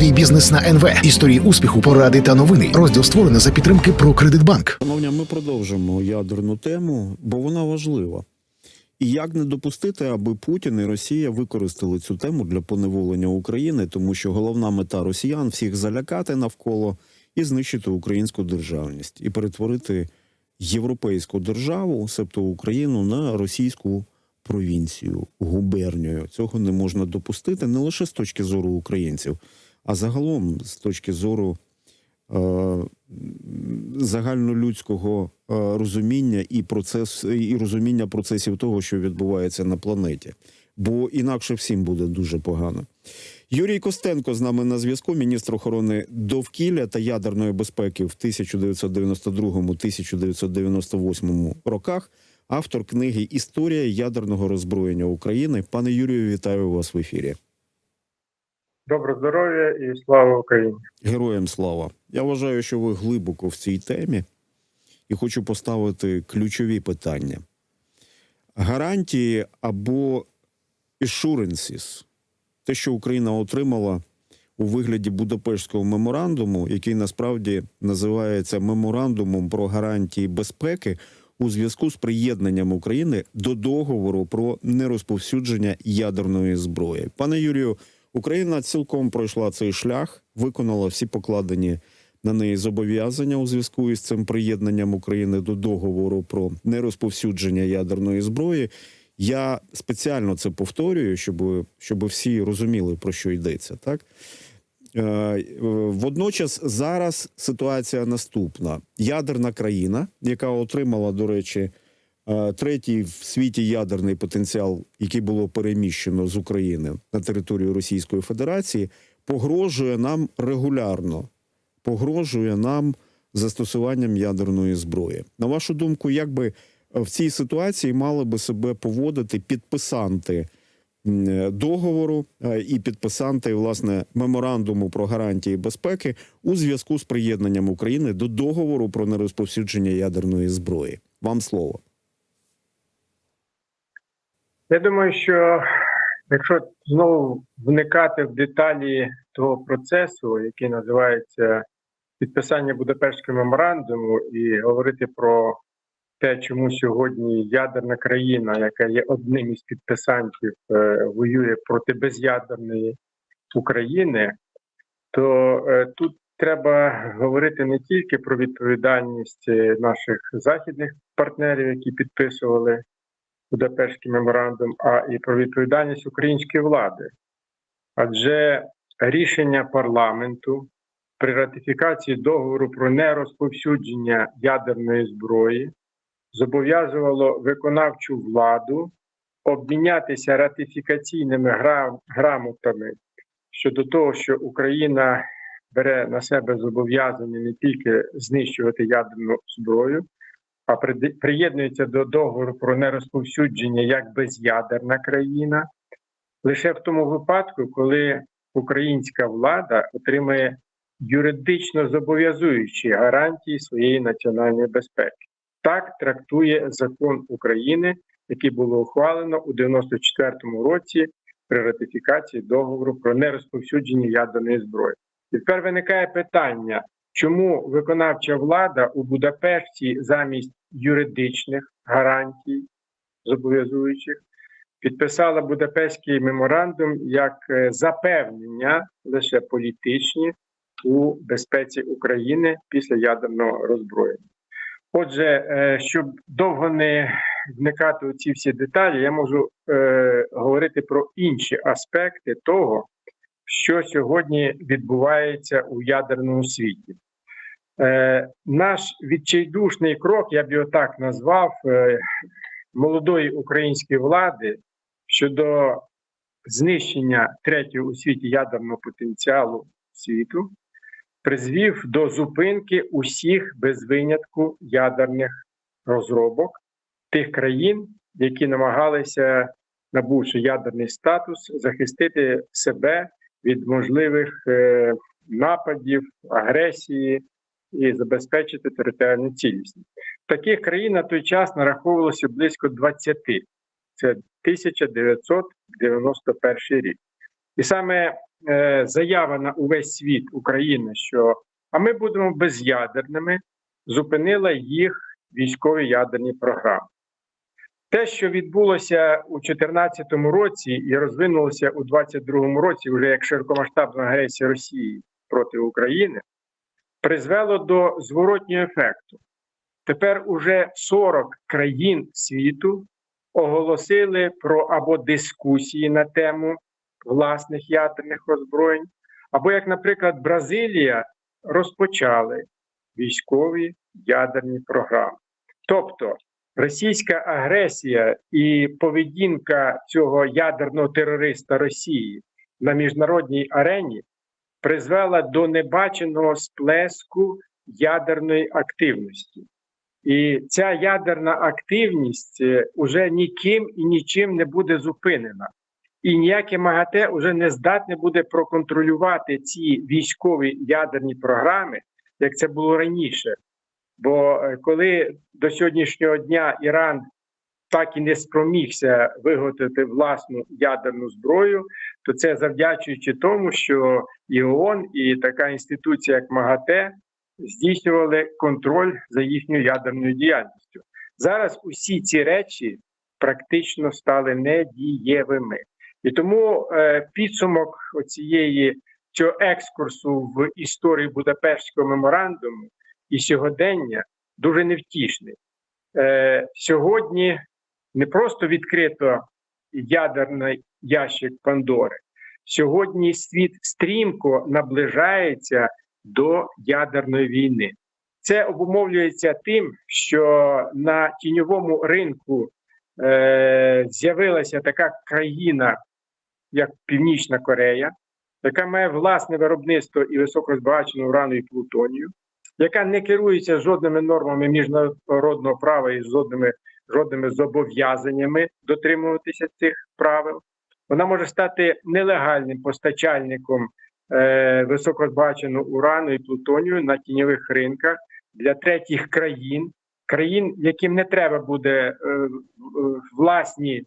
Свій бізнес на НВ. Історії успіху, поради та новини. Розділ створений за підтримки про Кредитбанк. Шановні, ми продовжимо ядерну тему, бо вона важлива. І як не допустити, аби Путін і Росія використали цю тему для поневолення України, тому що головна мета росіян всіх залякати навколо і знищити українську державність і перетворити європейську державу, себто Україну, на російську провінцію, губернію. Цього не можна допустити не лише з точки зору українців, а загалом з точки зору е, загальнолюдського е, розуміння і процес і розуміння процесів того, що відбувається на планеті. Бо інакше всім буде дуже погано. Юрій Костенко з нами на зв'язку, міністр охорони довкілля та ядерної безпеки в 1992-1998 роках, автор книги Історія ядерного роззброєння України. Пане Юрію, вітаю вас в ефірі. Доброго здоров'я і слава Україні. Героям слава! Я вважаю, що ви глибоко в цій темі і хочу поставити ключові питання: гарантії або assurances, те, що Україна отримала у вигляді Будапештського меморандуму, який насправді називається меморандумом про гарантії безпеки у зв'язку з приєднанням України до договору про нерозповсюдження ядерної зброї. Пане Юрію, Україна цілком пройшла цей шлях, виконала всі покладені на неї зобов'язання у зв'язку із цим приєднанням України до договору про нерозповсюдження ядерної зброї. Я спеціально це повторюю, щоб, щоб всі розуміли про що йдеться. Так Е, водночас зараз ситуація наступна: ядерна країна, яка отримала, до речі, третій в світі ядерний потенціал, який було переміщено з України на територію Російської Федерації, погрожує нам регулярно, погрожує нам застосуванням ядерної зброї. На вашу думку, як би в цій ситуації мали би себе поводити підписанти договору е, і підписанти власне меморандуму про гарантії безпеки у зв'язку з приєднанням України до договору про нерозповсюдження ядерної зброї? Вам слово. Я думаю, що якщо знову вникати в деталі того процесу, який називається підписання Будапештського меморандуму, і говорити про те, чому сьогодні ядерна країна, яка є одним із підписантів, е, воює проти безядерної України, то е, тут треба говорити не тільки про відповідальність е, наших західних партнерів, які підписували Будапештський меморандум, а і про відповідальність української влади. Адже рішення парламенту при ратифікації договору про нерозповсюдження ядерної зброї зобов'язувало виконавчу владу обмінятися ратифікаційними грамотами щодо того, що Україна бере на себе зобов'язання не тільки знищувати ядерну зброю, приєднується до договору про нерозповсюдження як безядерна країна, лише в тому випадку, коли українська влада отримає юридично зобов'язуючі гарантії своєї національної безпеки. Так трактує закон України, який було ухвалено у 94-му році при ратифікації договору про нерозповсюдження ядерної зброї. І тепер виникає питання, чому виконавча влада у Будапешті замість юридичних гарантій зобов'язуючих підписала Будапештський меморандум як е, запевнення лише політичні у безпеці України після ядерного роззброєння. Отже, е, щоб довго не вникати у ці всі деталі, я можу е, говорити про інші аспекти того, що сьогодні відбувається у ядерному світі. Е, наш відчайдушний крок, я б його так назвав, е, молодої української влади щодо знищення третього у світі ядерного потенціалу світу призвів до зупинки усіх без винятку ядерних розробок тих країн, які намагалися, набувши ядерний статус, захистити себе від можливих е, нападів, агресії і забезпечити територіальну цілісність. Таких країн на той час нараховувалося близько 20. Це 1991 рік. І саме е, заява на увесь світ України, що а ми будемо безядерними, зупинила їх військові ядерні програми. Те, що відбулося у 2014 році і розвинулося у 2022 році, вже як широкомасштабна агресія Росії проти України, призвело до зворотнього ефекту. Тепер уже 40 країн світу оголосили про або дискусії на тему власних ядерних озброєнь, або, як, наприклад, Бразилія розпочали військові ядерні програми. Тобто російська агресія і поведінка цього ядерного терориста Росії на міжнародній арені призвела до небаченого сплеску ядерної активності. І ця ядерна активність е, уже ніким і нічим не буде зупинена. І ніяке МАГАТЕ вже не здатне буде проконтролювати ці військові ядерні програми, як це було раніше. Бо е, коли до сьогоднішнього дня Іран так і не спромігся виготовити власну ядерну зброю, то це завдячуючи тому, що і ООН, і така інституція, як МАГАТЕ, здійснювали контроль за їхньою ядерною діяльністю. Зараз усі ці речі практично стали недієвими. І тому е, підсумок цієї цього екскурсу в історію Будапештського меморандуму і сьогодення дуже невтішний. Е, сьогодні не просто відкрито ядерний ящик Пандори. Сьогодні світ стрімко наближається до ядерної війни. Це обумовлюється тим, що на тіньовому ринку е, з'явилася така країна, як Північна Корея, яка має власне виробництво і високозбагачену урану і плутонію, яка не керується жодними нормами міжнародного права і жодними, жодними зобов'язаннями дотримуватися цих правил. Вона може стати нелегальним постачальником е, високозбагаченого урану і плутонію на тіньових ринках для третіх країн, країн, яким не треба буде е, власні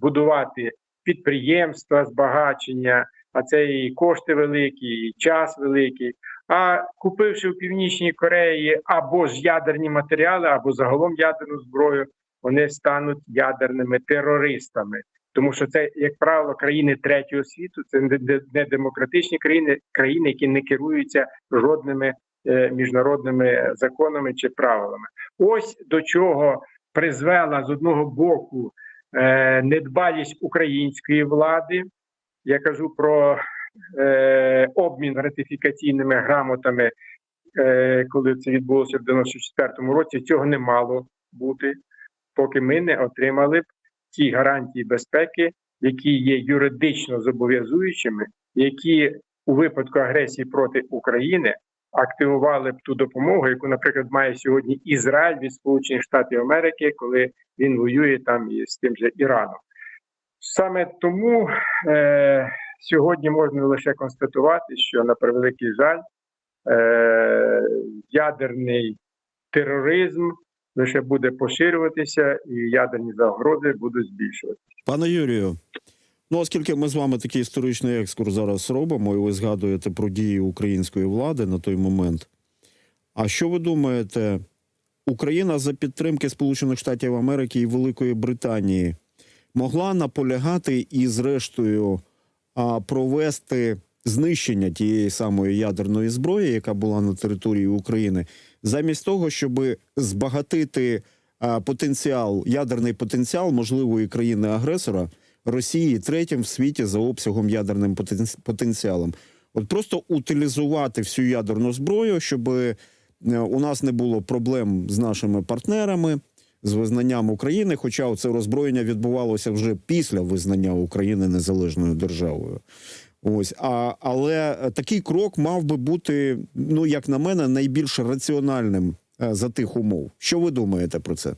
будувати підприємства, збагачення, а це і кошти великі, і час великий. А купивши в Північній Кореї або ж ядерні матеріали, або загалом ядерну зброю, вони стануть ядерними терористами. Тому що це, як правило, країни третього світу, це не- демократичні країни, країни, які не керуються жодними е, міжнародними законами чи правилами. Ось до чого призвела з одного боку е, недбалість української влади. Я кажу про е, обмін ратифікаційними грамотами, коли це відбулося в 94-му році. Цього не мало бути, поки ми не отримали б ті гарантії безпеки, які є юридично зобов'язуючими, які у випадку агресії проти України активували б ту допомогу, яку, наприклад, має сьогодні Ізраїль від Сполучених Штатів Америки, коли він воює там із тим же Іраном. Саме тому е, сьогодні можна лише констатувати, що на превеликий жаль, е, ядерний тероризм лише буде поширюватися, і ядерні загрози будуть збільшуватися. Пане Юрію, ну оскільки ми з вами такий історичний екскурс зараз робимо, і ви згадуєте про дії української влади на той момент. А що ви думаєте, Україна за підтримки Сполучених Штатів Америки і Великої Британії могла наполягати і, зрештою, провести знищення тієї самої ядерної зброї, яка була на території України, замість того, щоб збагатити потенціал, ядерний потенціал можливої країни-агресора Росії третім в світі за обсягом ядерним потенціалом. От просто утилізувати всю ядерну зброю, щоб е, у нас не було проблем з нашими партнерами, з визнанням України. Хоча це роззброєння відбувалося вже після визнання України незалежною державою. Ось, а, але такий крок мав би бути, ну як на мене, найбільш раціональним е, за тих умов. Що ви думаєте про це?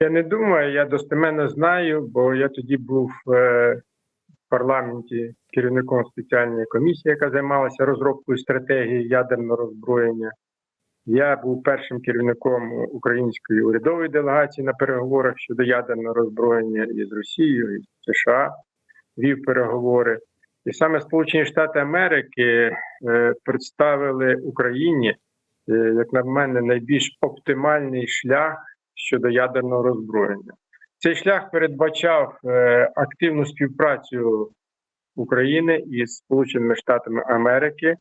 Я не думаю, я достеменно знаю, бо я тоді був е, в парламенті керівником спеціальної комісії, яка займалася розробкою стратегії ядерного роззброєння. Я був першим керівником української урядової делегації на переговорах щодо ядерного роззброєння із Росією, і США, вів переговори. І саме Сполучені Штати Америки е, представили Україні, е, як на мене, найбільш оптимальний шлях щодо ядерного роззброєння. Цей шлях передбачав е, активну співпрацю України із Сполученими Штатами Америки,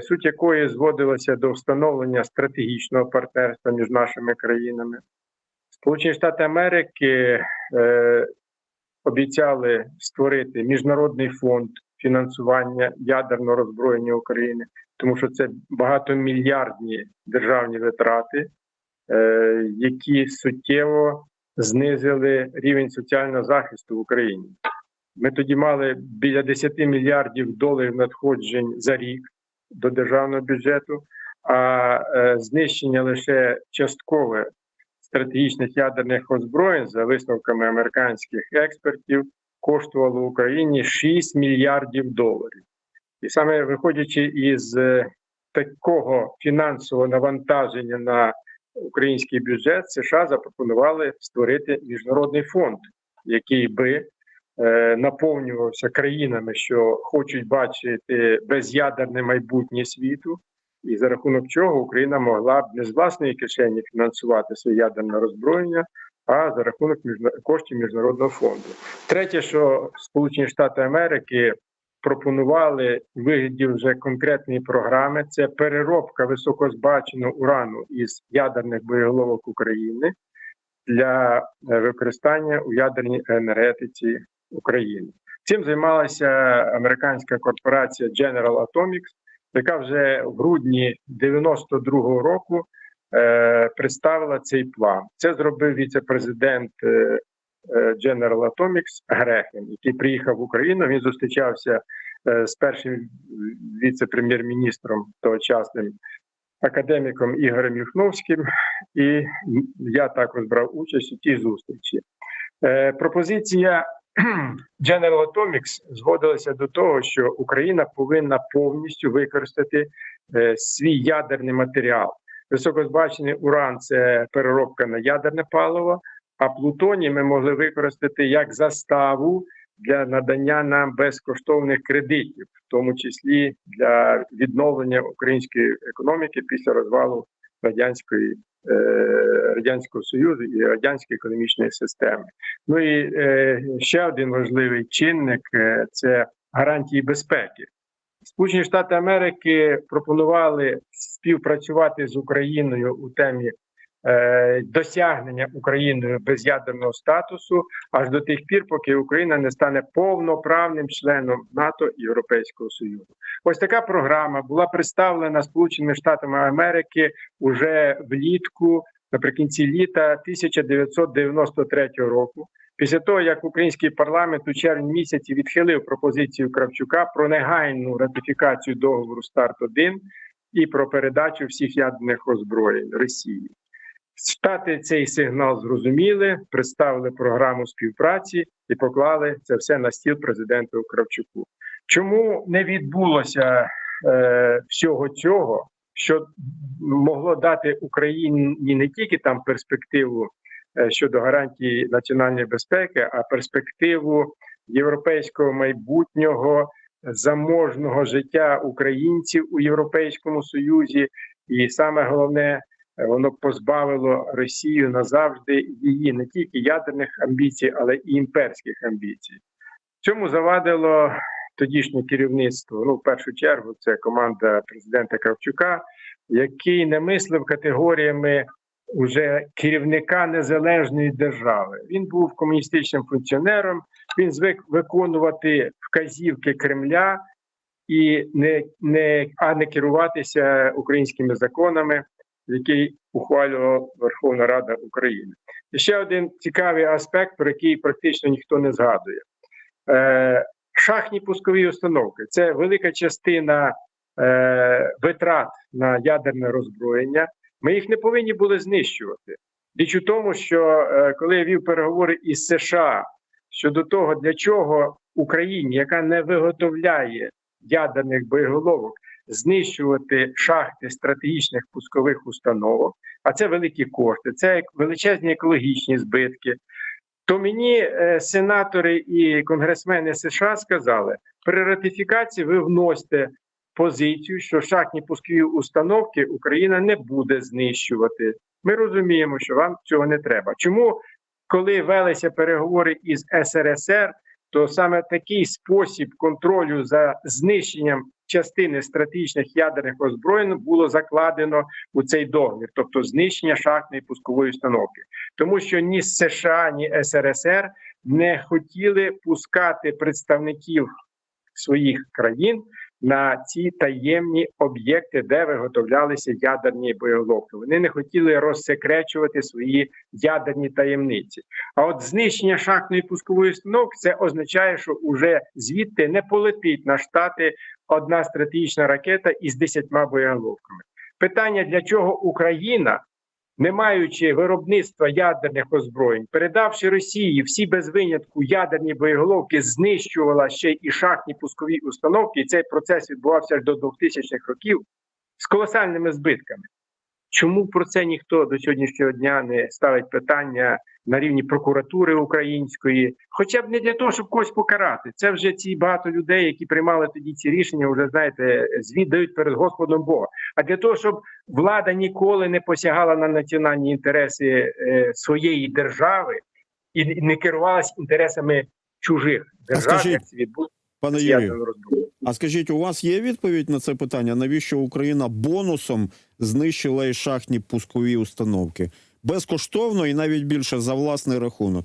суть якої зводилася до встановлення стратегічного партнерства між нашими країнами. Сполучені Штати Америки обіцяли створити міжнародний фонд фінансування ядерного роззброєння України, тому що це багатомільярдні державні витрати, е, які суттєво знизили рівень соціального захисту в Україні. Ми тоді мали біля 10 мільярдів доларів надходжень за рік до державного бюджету, а е, знищення лише часткове стратегічних ядерних озброєнь за висновками американських експертів коштувало Україні 6 мільярдів доларів. І саме виходячи із е, такого фінансового навантаження на український бюджет, США запропонували створити міжнародний фонд, який би е, наповнювався країнами, що хочуть бачити без'ядерне майбутнє світу, і за рахунок чого Україна могла б не з власної кишені фінансувати своє ядерне роззброєння, а за рахунок коштів міжнародного фонду. Третє, що Сполучені Штати Америки пропонували вигляді вже конкретної програми, це переробка високозбаченого урану із ядерних боєголовок України для е, використання у ядерній енергетиці України. Цим займалася американська корпорація General Atomics, яка вже в грудні 92-го року е, представила цей план. Це зробив віце-президент е, е, General Atomics який приїхав в Україну. Він зустрічався е, з першим віце-прем'єр-міністром тогочасним академіком Ігорем Юхновським, і я також брав участь у тій зустрічі. Е, пропозиція General Atomics згодилася до того, що Україна повинна повністю використати е, свій ядерний матеріал. Високозбачений уран це переробка на ядерне паливо, а плутоній ми могли використати як заставу для надання нам безкоштовних кредитів, в тому числі для відновлення української економіки після розвалу радянської е, радянського союзу і радянської економічної системи. Ну і е, ще один важливий чинник е, це гарантії безпеки. Сполучені Штати Америки пропонували співпрацювати з Україною у темі досягнення Україною без'ядерного статусу аж до тих пір, поки Україна не стане повноправним членом НАТО і Європейського Союзу. Ось така програма була представлена Сполученими Штатами Америки уже влітку, наприкінці літа 1993 року. Після того, як український парламент у червні місяці відхилив пропозицію Кравчука про негайну ратифікацію договору старт 1 і про передачу всіх ядерних озброєнь Росії. Штати цей сигнал зрозуміли, представили програму співпраці і поклали це все на стіл президенту Кравчуку. Чому не відбулося е, всього цього, що могло дати Україні не тільки там перспективу е, щодо гарантії національної безпеки, а перспективу європейського майбутнього заможного життя українців у Європейському Союзі, і саме головне, воно позбавило Росію назавжди її не тільки ядерних амбіцій, але і імперських амбіцій. Цьому завадило тодішнє керівництво. Ну, в першу чергу, це команда президента Кравчука, який не мислив категоріями уже керівника незалежної держави. Він був комуністичним функціонером. Він звик виконувати вказівки Кремля і не, не а не керуватися українськими законами, які ухвалювала Верховна Рада України. І ще один цікавий аспект, про який практично ніхто не згадує. Е, Шахтні пускові установки це велика частина е, витрат на ядерне роззброєння. Ми їх не повинні були знищувати. Річ у тому, що е, коли я вів переговори із США щодо того, для чого Україні, яка не виготовляє ядерних боєголовок, знищувати шахти стратегічних пускових установок, а це великі кошти, це величезні екологічні збитки, то мені е, сенатори і конгресмени США сказали, при ратифікації ви вносите позицію, що шахтні пускові установки Україна не буде знищувати. Ми розуміємо, що вам цього не треба. Чому, коли велися переговори із СРСР, то саме такий спосіб контролю за знищенням частини стратегічних ядерних озброєнь було закладено у цей договір, тобто знищення шахтної пускової установки, тому що ні США, ні СРСР не хотіли пускати представників своїх країн на ці таємні об'єкти, де виготовлялися ядерні боєголовки. Вони не хотіли розсекречувати свої ядерні таємниці. А от знищення шахтної пускової установки це означає, що уже звідти не полетить на штати одна стратегічна ракета із десятьма боєголовками. Питання для чого Україна, не маючи виробництва ядерних озброєнь, передавши Росії всі без винятку ядерні боєголовки, знищувала ще і шахтні пускові установки, і цей процес відбувався до 2000-х років з колосальними збитками. Чому про це ніхто до сьогоднішнього дня не ставить питання на рівні прокуратури української, хоча б не для того, щоб когось покарати. Це вже ці багато людей, які приймали тоді ці рішення, вже знаєте, звіт дають перед Господом Бога. А для того, щоб влада ніколи не посягала на національні інтереси е, своєї держави і не керувалась інтересами чужих держав, як це відбулося Пане Юрію, а скажіть, у вас є відповідь на це питання? Навіщо Україна бонусом знищила і шахтні пускові установки? Безкоштовно і навіть більше за власний рахунок.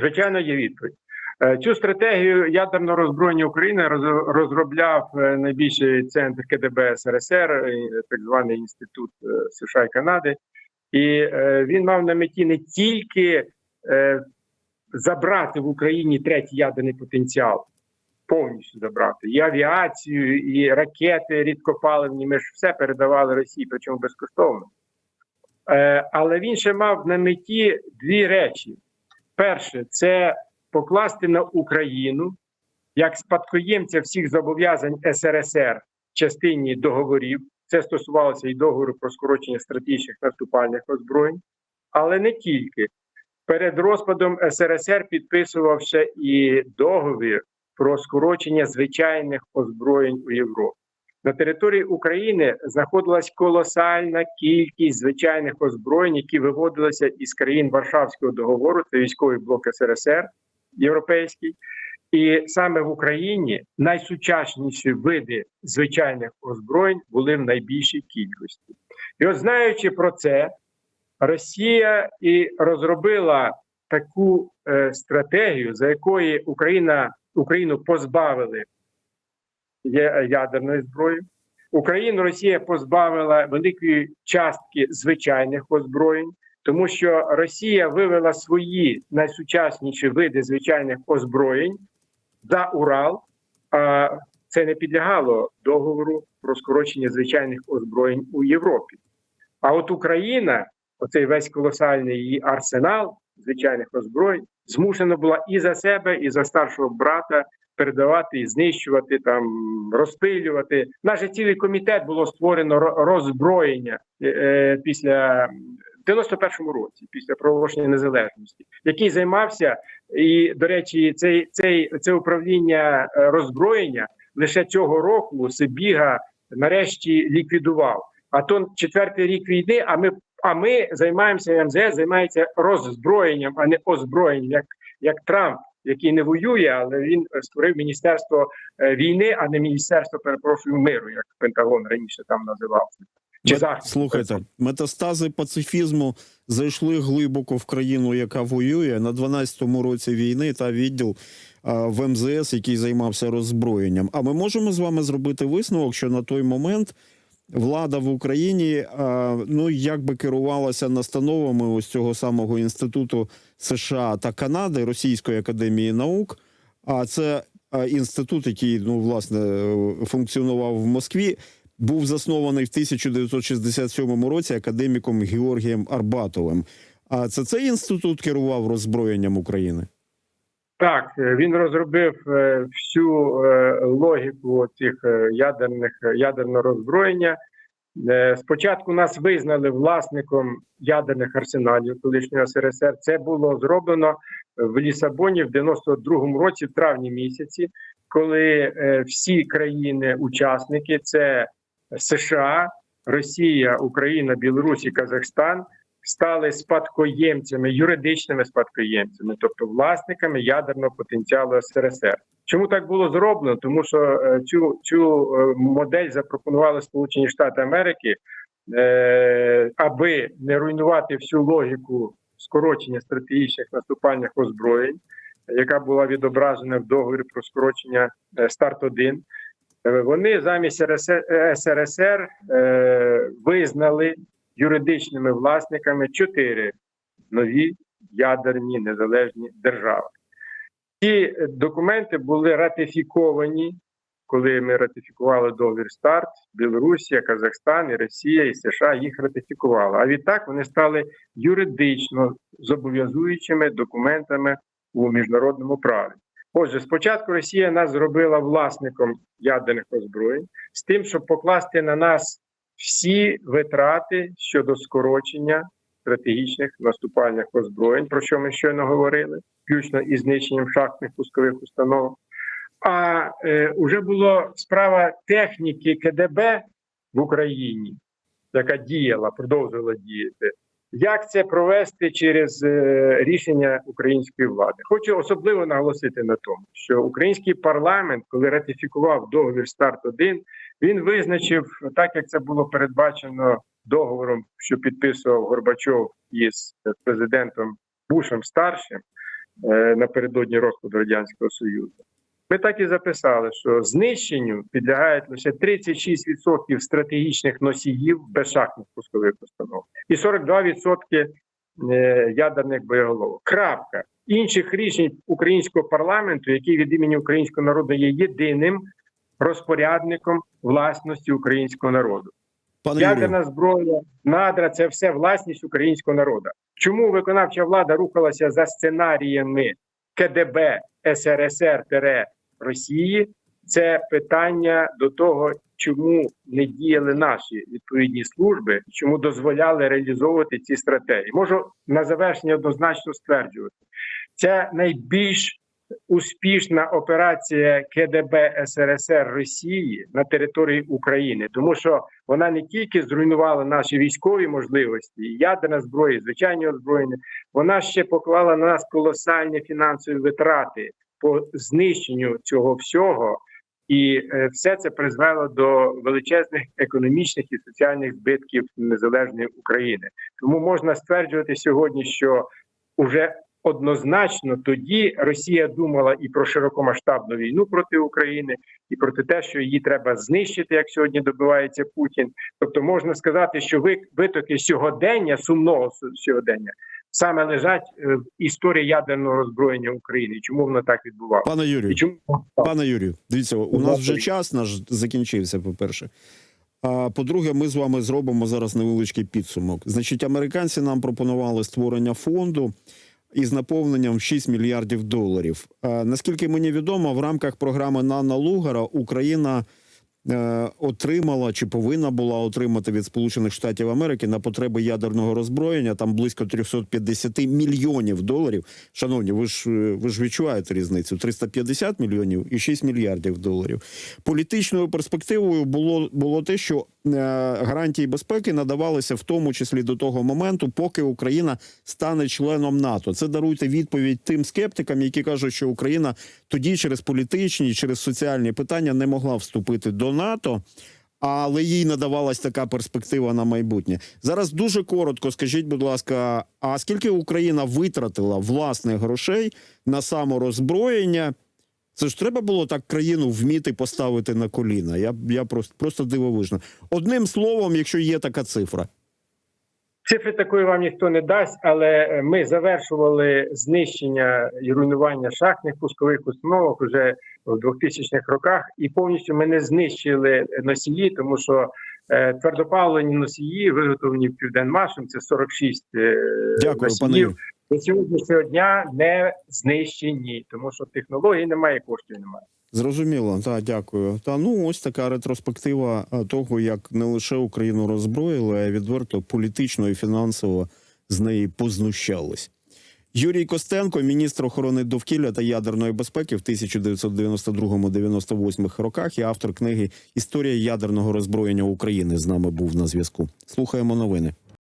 Звичайно, є відповідь. Е, Цю стратегію ядерного роззброєння України розробляв е, найбільший центр КДБ СРСР, е, так званий інститут США і Канади, і він мав на меті не тільки забрати в Україні третій ядерний потенціал, повністю забрати і авіацію, і ракети рідкопаливні. Ми ж все передавали Росії, причому безкоштовно. Е, Але він ще мав на меті дві речі. Перше, це покласти на Україну як спадкоємця всіх зобов'язань СРСР в частині договорів. Це стосувалося і договору про скорочення стратегічних наступальних озброєнь, але не тільки. Перед розпадом СРСР підписував ще і договір про скорочення звичайних озброєнь у Європі. На території України знаходилась колосальна кількість звичайних озброєнь, які виводилися із країн Варшавського договору, це військовий блок СРСР європейський. І саме в Україні найсучасніші види звичайних озброєнь були в найбільшій кількості. І от знаючи про це, Росія і розробила таку е, стратегію, за якої Україна Україну позбавили є- ядерної зброї. Україну Росія позбавила великої частки звичайних озброєнь, тому що Росія вивела свої найсучасніші види звичайних озброєнь за Урал. А це не підлягало договору про скорочення звичайних озброєнь у Європі. А от Україна, оцей весь колосальний її арсенал звичайних озброєнь, змушена була і за себе, і за старшого брата передавати знищувати, там розпилювати. Наш цілий комітет було створено роззброєння е, е, після 91-му році, після проголошення незалежності, який займався, і до речі, цей, цей це управління е, роззброєння лише цього року Сибіга нарешті ліквідував. А то четвертий рік війни. А ми а ми займаємося МЗС, займається роззброєнням, а не озброєнням, як, як Трамп, який не воює, але він е, створив міністерство е, війни, а не міністерство перепрошую миру, як Пентагон раніше там називався. Чи захист. Слухайте, метастази пацифізму зайшли глибоко в країну, яка воює на 12-му році війни та відділ в МЗС, який займався роззброєнням. А ми можемо з вами зробити висновок, що на той момент влада в Україні а, ну якби керувалася настановами ось цього самого інституту США та Канади Російської академії наук. А це інститут, який ну власне е, функціонував в Москві був заснований в 1967 році академіком Георгієм Арбатовим. А це цей інститут керував роззброєнням України? Так, е, він розробив е, всю е, логіку цих ядерних ядерного роззброєння. Спочатку нас визнали власником ядерних арсеналів колишнього СРСР. Це було зроблено в Лісабоні в 92-му році, в травні місяці, коли всі країни-учасники це США, Росія, Україна, Білорусь і Казахстан стали спадкоємцями, юридичними спадкоємцями, тобто власниками ядерного потенціалу СРСР. Чому так було зроблено? Тому що е, цю, цю е, модель запропонували Сполучені Штати Америки, е, аби не руйнувати всю логіку скорочення стратегічних наступальних озброєнь, яка була відображена в договорі про скорочення старт 1 Е, Вони замість РС- е, СРСР е, визнали юридичними власниками чотири нові ядерні незалежні держави. Ці документи були ратифіковані, коли ми ратифікували договір старт. Білорусія, Казахстан, і Росія і США їх ратифікували. А відтак вони стали юридично зобов'язуючими документами у міжнародному праві. Отже, спочатку Росія нас зробила власником ядерних озброєнь з тим, щоб покласти на нас всі витрати щодо скорочення стратегічних наступальних озброєнь, про що ми щойно говорили, включно із знищенням шахтних пускових установок. А е, вже була справа техніки КДБ в Україні, яка діяла, продовжувала діяти. Як це провести через е, рішення української влади? Хочу особливо наголосити на тому, що український парламент, коли ратифікував договір старт 1 він визначив, так як це було передбачено договором, що підписував Горбачов із президентом Бушем старшим е, напередодні розпаду радянського союзу. Ми так і записали, що знищенню підлягають лише 36% стратегічних носіїв безшахтних пускових установок і 42% е, ядерних боєголовок. Крапка інших рішень українського парламенту, який від імені українського народу є єдиним розпорядником власності українського народу. Пане Юрію, Ядерна зброя, надра це все власність українського народу. Чому виконавча влада рухалася за сценаріями КДБ СРСР Росії? Це питання до того, чому не діяли наші відповідні служби, чому дозволяли реалізовувати ці стратегії. Можу на завершення однозначно стверджувати, це найбільш успішна операція КДБ СРСР Росії на території України, тому що вона не тільки зруйнувала наші військові можливості, ядерна зброя, звичайні озброєння, вона ще поклала на нас колосальні фінансові витрати по знищенню цього всього. І е, все це призвело до величезних економічних і соціальних збитків незалежної України. Тому можна стверджувати сьогодні, що уже однозначно тоді Росія думала і про широкомасштабну війну проти України, і проти те, що її треба знищити, як сьогодні добивається Путін. Тобто можна сказати, що ви- витоки сьогодення, сумного су- сьогодення, саме лежать е, в історії ядерного роззброєння України. Чому воно так відбувалося? пане Юрію, чому Пане Юрію, дивіться, у нас вже час наш закінчився, по-перше. А по-друге, ми з вами зробимо зараз невеличкий підсумок. Значить, американці нам пропонували створення фонду із наповненням в 6 мільярдів доларів. А, наскільки мені відомо, в рамках програми Нана Лугара Україна е, отримала чи повинна була отримати від Сполучених Штатів Америки на потреби ядерного роззброєння там близько 350 мільйонів доларів. Шановні, ви ж е, ви ж відчуваєте різницю: 350 мільйонів і 6 мільярдів доларів. Політичною перспективою було було те, що е, гарантії безпеки надавалися в тому числі до того моменту, поки Україна стане членом НАТО. Це даруйте відповідь тим скептикам, які кажуть, що Україна тоді через політичні, через соціальні питання не могла вступити до НАТО. Але їй надавалась така перспектива на майбутнє. Зараз дуже коротко скажіть, будь ласка, а скільки Україна витратила власних грошей на самороззброєння? Це ж треба було так країну вміти поставити на коліна. Я, я просто, просто дивовижно. Одним словом, якщо є така цифра. Цифри такої вам ніхто не дасть, але е, ми завершували знищення і руйнування шахтних пускових установок вже в 2000-х роках, і повністю ми не знищили носії, тому що е, твердопаливні носії, виготовлені в Південмашем, це 46 е, Дякую, носіїв, Юрію. До сьогоднішнього дня не знищені, тому що технології немає, коштів немає. Зрозуміло, так, дякую. Та ну ось така ретроспектива того, як не лише Україну роззброїли, а відверто політично і фінансово з неї познущались. Юрій Костенко, міністр охорони довкілля та ядерної безпеки в 1992-98 роках і автор книги Історія ядерного роззброєння України з нами був на зв'язку. Слухаємо новини.